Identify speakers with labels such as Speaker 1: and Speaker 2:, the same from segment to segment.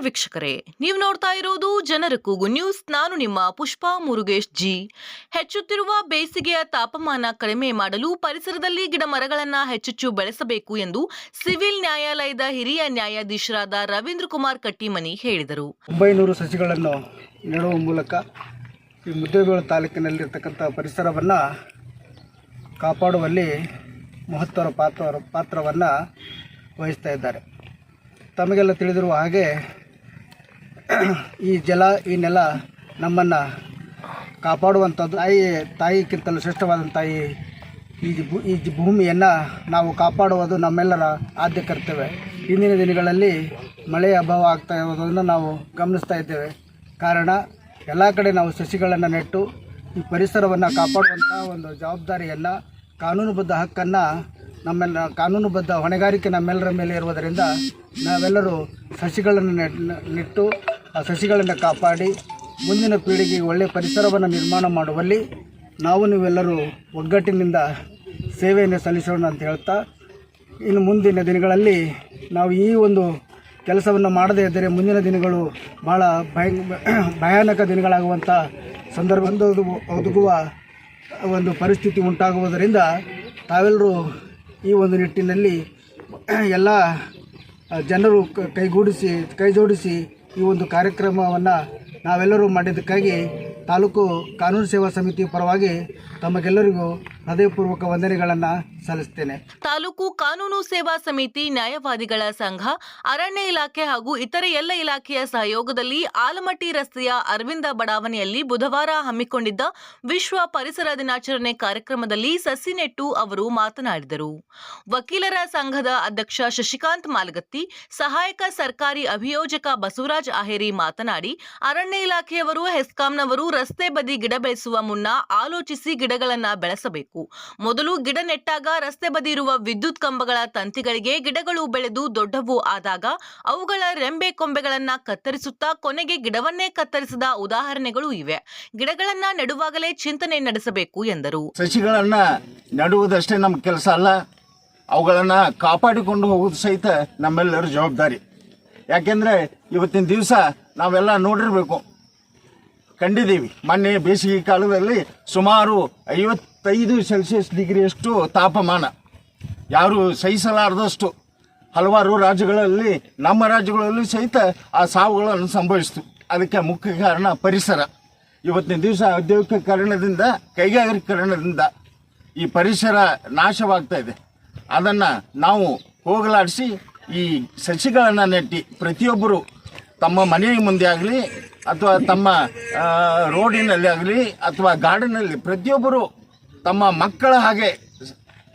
Speaker 1: ವೀಕ್ಷಕರೇ. ನೀವು ನೋಡ್ತಾ ಇರೋದು ಜನರ ಕೂಗು ನ್ಯೂಸ್. ನಾನು ನಿಮ್ಮ ಪುಷ್ಪಾ ಮುರುಗೇಶ್ ಜಿ. ಹೆಚ್ಚುತ್ತಿರುವ ಬೇಸಿಗೆಯ ತಾಪಮಾನ ಕಡಿಮೆ ಮಾಡಲು ಪರಿಸರದಲ್ಲಿ ಗಿಡ ಮರಗಳನ್ನು ಹೆಚ್ಚೆಚ್ಚು ಬೆಳೆಸಬೇಕು ಎಂದು ಸಿವಿಲ್ ನ್ಯಾಯಾಲಯದ ಹಿರಿಯ ನ್ಯಾಯಾಧೀಶರಾದ ರವೀಂದ್ರ ಕುಮಾರ್ ಕಟ್ಟಿಮನಿ ಹೇಳಿದರು.
Speaker 2: ಒಂಬೈನೂರು ಸಸಿಗಳನ್ನು ನೆಡುವ ಮೂಲಕ ಈ ಮುದ್ದೇಬೇಳು ತಾಲೂಕಿನಲ್ಲಿರ್ತಕ್ಕಂಥ ಪರಿಸರವನ್ನು ಕಾಪಾಡುವಲ್ಲಿ ಮಹತ್ವದ ಪಾತ್ರ ಪಾತ್ರವನ್ನು ವಹಿಸ್ತಾ ಇದ್ದಾರೆ. ತಮಗೆಲ್ಲ ತಿಳಿದಿರುವ ಹಾಗೆ ಈ ಜಲ, ಈ ನೆಲ ನಮ್ಮನ್ನು ಕಾಪಾಡುವಂಥದ್ದು. ತಾಯಿ, ತಾಯಿಗಿಂತಲೂ ಶ್ರೇಷ್ಠವಾದಂಥ ಈ ಈ ಈ ಭೂಮಿಯನ್ನು ನಾವು ಕಾಪಾಡುವುದು ನಮ್ಮೆಲ್ಲರ ಆದ್ಯ ಕರ್ತವ್ಯ. ಹಿಂದಿನ ದಿನಗಳಲ್ಲಿ ಮಳೆಯ ಅಭಾವ ಆಗ್ತಾ ಇರೋದನ್ನು ನಾವು ಗಮನಿಸ್ತಾ ಇದ್ದೇವೆ. ಕಾರಣ, ಎಲ್ಲ ಕಡೆ ನಾವು ಸಸಿಗಳನ್ನು ನೆಟ್ಟು ಈ ಪರಿಸರವನ್ನು ಕಾಪಾಡುವಂಥ ಒಂದು ಜವಾಬ್ದಾರಿಯನ್ನು, ಕಾನೂನುಬದ್ಧ ಹಕ್ಕನ್ನು ನಮ್ಮೆಲ್ಲ, ಕಾನೂನುಬದ್ಧ ಹೊಣೆಗಾರಿಕೆ ನಮ್ಮೆಲ್ಲರ ಮೇಲೆ ಇರುವುದರಿಂದ ನಾವೆಲ್ಲರೂ ಸಸಿಗಳನ್ನು ನೆಟ್, ನೆಟ್ಟು ಆ ಸಸಿಗಳನ್ನು ಕಾಪಾಡಿ ಮುಂದಿನ ಪೀಳಿಗೆಗೆ ಒಳ್ಳೆಯ ಪರಿಸರವನ್ನು ನಿರ್ಮಾಣ ಮಾಡುವಲ್ಲಿ ನಾವು ನೀವೆಲ್ಲರೂ ಒಗ್ಗಟ್ಟಿನಿಂದ ಸೇವೆಯನ್ನು ಸಲ್ಲಿಸೋಣ ಅಂತ ಹೇಳ್ತಾ, ಇನ್ನು ಮುಂದಿನ ದಿನಗಳಲ್ಲಿ ನಾವು ಈ ಒಂದು ಕೆಲಸವನ್ನು ಮಾಡದೇ ಇದ್ದರೆ ಮುಂದಿನ ದಿನಗಳು ಭಾಳ ಭಯ ಭಯಾನಕ ದಿನಗಳಾಗುವಂಥ ಸಂದರ್ಭ ಒಂದು ಒದಗುವ ಒಂದು ಪರಿಸ್ಥಿತಿ ಉಂಟಾಗುವುದರಿಂದ ತಾವೆಲ್ಲರೂ ಈ ಒಂದು ನಿಟ್ಟಿನಲ್ಲಿ ಎಲ್ಲ ಜನರು ಕೈಗೂಡಿಸಿ ಕೈ ಜೋಡಿಸಿ ಈ ಒಂದು ಕಾರ್ಯಕ್ರಮವನ್ನು ನಾವೆಲ್ಲರೂ ಮಾಡಿದ್ದಕ್ಕಾಗಿ ತಾಲೂಕು ಕಾನೂನು ಸೇವಾ ಸಮಿತಿ ಪರವಾಗಿ ತಮಗೆಲ್ಲರಿಗೂ ಹೃದಯಪೂರ್ವಕ ವಂದನೆಗಳನ್ನು ಸಲ್ಲಿಸ್ತೇನೆ.
Speaker 1: ತಾಲೂಕು ಕಾನೂನು ಸೇವಾ ಸಮಿತಿ ನ್ಯಾಯವಾದಿಗಳ ಸಂಘ, ಅರಣ್ಯ ಇಲಾಖೆ ಹಾಗೂ ಇತರೆ ಎಲ್ಲ ಇಲಾಖೆಯ ಸಹಯೋಗದಲ್ಲಿ ಆಲಮಟ್ಟಿ ರಸ್ತೆಯ ಅರವಿಂದ ಬಡಾವಣೆಯಲ್ಲಿ ಬುಧವಾರ ಹಮ್ಮಿಕೊಂಡಿದ್ದ ವಿಶ್ವ ಪರಿಸರ ದಿನಾಚರಣೆ ಕಾರ್ಯಕ್ರಮದಲ್ಲಿ ಸಸಿ ನೆಟ್ಟು ಅವರು ಮಾತನಾಡಿದರು. ವಕೀಲರ ಸಂಘದ ಅಧ್ಯಕ್ಷ ಶಶಿಕಾಂತ್ ಮಾಲಗತ್ತಿ, ಸಹಾಯಕ ಸರ್ಕಾರಿ ಅಭಿಯೋಜಕ ಬಸವರಾಜ್ ಅಹೇರಿ ಮಾತನಾಡಿ, ಅರಣ್ಯ ಇಲಾಖೆಯವರು, ಹೆಸ್ಕಾಂನವರು ರಸ್ತೆ ಬದಿ ಗಿಡ ಬೆಳೆಸುವ ಮುನ್ನ ಆಲೋಚಿಸಿ ಗಿಡಗಳನ್ನು ಬೆಳೆಸಬೇಕು. ಮೊದಲು ಗಿಡ ನೆಟ್ಟಾಗ ರಸ್ತೆ ಬದಿ ಇರುವ ವಿದ್ಯುತ್ ಕಂಬಗಳ ತಂತಿಗಳಿಗೆ ಗಿಡಗಳು ಬೆಳೆದು ದೊಡ್ಡವು ಆದಾಗ ಅವುಗಳ ರೆಂಬೆ ಕೊಂಬೆಗಳನ್ನ ಕತ್ತರಿಸುತ್ತಾ ಕೊನೆಗೆ ಗಿಡವನ್ನೇ ಕತ್ತರಿಸಿದ ಉದಾಹರಣೆಗಳು ಇವೆ. ಗಿಡಗಳನ್ನ ನೆಡುವಾಗಲೇ ಚಿಂತನೆ ನಡೆಸಬೇಕು ಎಂದರು.
Speaker 3: ಸಸಿಗಳನ್ನ ನೆಡುವುದಷ್ಟೇ ನಮ್ಮ ಕೆಲಸ ಅಲ್ಲ. ಅವುಗಳನ್ನ ಕಾಪಾಡಿಕೊಂಡು ಹೋಗುವುದು ಸಹಿತ ನಮ್ಮೆಲ್ಲರ ಜವಾಬ್ದಾರಿ. ಯಾಕೆಂದ್ರೆ ಇವತ್ತಿನ ದಿವಸ ನಾವೆಲ್ಲ ನೋಡಿರ್ಬೇಕು. ಕಂಡಿದ್ದೀವಿ. ಮೊನ್ನೆ ಬೇಸಿಗೆ ಕಾಲದಲ್ಲಿ ಸುಮಾರು ಐವತ್ತೈದು ಸೆಲ್ಸಿಯಸ್ ಡಿಗ್ರಿಯಷ್ಟು ತಾಪಮಾನ. ಯಾರು ಸಹಿಸಲಾರದಷ್ಟು ಹಲವಾರು ರಾಜ್ಯಗಳಲ್ಲಿ, ನಮ್ಮ ರಾಜ್ಯಗಳಲ್ಲಿ ಸಹಿತ ಆ ಸಾವುಗಳನ್ನು ಸಂಭವಿಸ್ತು. ಅದಕ್ಕೆ ಮುಖ್ಯ ಕಾರಣ ಪರಿಸರ. ಇವತ್ತಿನ ದಿವಸ ಔದ್ಯೋಗಿಕರಣದಿಂದ ಕೈಗಾರಿಕರಣದಿಂದ ಈ ಪರಿಸರ ನಾಶವಾಗ್ತಾ ಇದೆ. ಅದನ್ನು ನಾವು ಹೋಗಲಾಡಿಸಿ, ಈ ಸಸಿಗಳನ್ನು ನೆಟ್ಟಿ, ಪ್ರತಿಯೊಬ್ಬರು ತಮ್ಮ ಮನೆಯ ಮುಂದೆ ಆಗಲಿ, ಅಥವಾ ತಮ್ಮ ರೋಡಿನಲ್ಲಿ ಆಗಲಿ, ಅಥವಾ ಗಾರ್ಡನಲ್ಲಿ ಪ್ರತಿಯೊಬ್ಬರು ತಮ್ಮ ಮಕ್ಕಳ ಹಾಗೆ,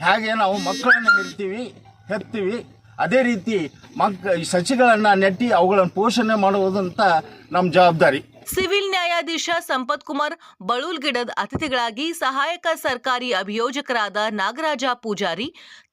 Speaker 3: ಹೇಗೆ ನಾವು ಮಕ್ಕಳನ್ನು ಹೆರ್ತೀವಿ ಹೆತ್ತೀವಿ ಅದೇ ರೀತಿ ಮಕ್ ಸಸಿಗಳನ್ನು ನೆಟ್ಟಿ ಅವುಗಳನ್ನು ಪೋಷಣೆ ಮಾಡುವುದಂತ ನಮ್ಮ ಜವಾಬ್ದಾರಿ.
Speaker 1: ಸಿವಿಲ್ ನ್ಯಾಯಾಧೀಶ ಸಂಪತ್ ಕುಮಾರ್ ಬಳುಲ್ಗಿಡದ್ ಅತಿಥಿಗಳಾಗಿ ಸಹಾಯಕ ಸರ್ಕಾರಿ ಅಭಿಯೋಜಕರಾದ ನಾಗರಾಜ ಪೂಜಾರಿ,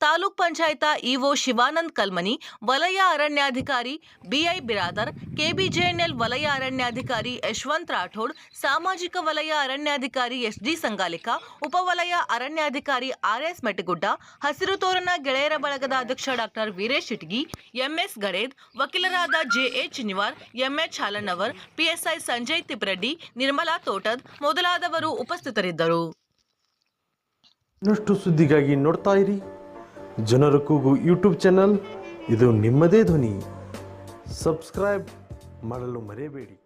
Speaker 1: ತಾಲೂಕ್ ಪಂಚಾಯತ ಇಒ ಶಿವಾನಂದ್ ಕಲ್ಮನಿ, ವಲಯ ಅರಣ್ಯಾಧಿಕಾರಿ ಬಿಐ ಬಿರಾದರ್, ಕೆಬಿಜೆಎನ್ಎಲ್ ವಲಯ ಅರಣ್ಯಾಧಿಕಾರಿ ಯಶವಂತ್ ರಾಠೋಡ್, ಸಾಮಾಜಿಕ ವಲಯ ಅರಣ್ಯಾಧಿಕಾರಿ ಎಸ್ಡಿ ಸಂಗಾಲಿಕ, ಉಪವಲಯ ಅರಣ್ಯಾಧಿಕಾರಿ ಆರ್ಎಸ್ ಮೆಟಗುಡ್ಡ ಹಸಿರು ತೋರಣ ಗೆಳೆಯರ ಬಳಗದ ಅಧ್ಯಕ್ಷ ಡಾಕ್ಟರ್ ವೀರೇಶ್ ಇಟ್ಗಿ, ಎಂಎಸ್ ಗಡೇದ್ ವಕೀಲರಾದ JH Niwar MH Halannavar PSI Sanjay Tipreddy Nirmala Thotad ಮೊದಲಾದವರು ಉಪಸ್ಥಿತರಿದ್ದರು.
Speaker 4: ಇನ್ನಷ್ಟು ಸುದ್ದಿಗಾಗಿ ನೋಡ್ತಾ ಇರಿ. ಜನರ ಕೂಗು ಯೂಟ್ಯೂಬ್ ಚಾನಲ್. ಇದು ನಿಮ್ಮದೇ ಧ್ವನಿ. ಸಬ್ಸ್ಕ್ರೈಬ್ ಮಾಡಲು ಮರೆಯಬೇಡಿ.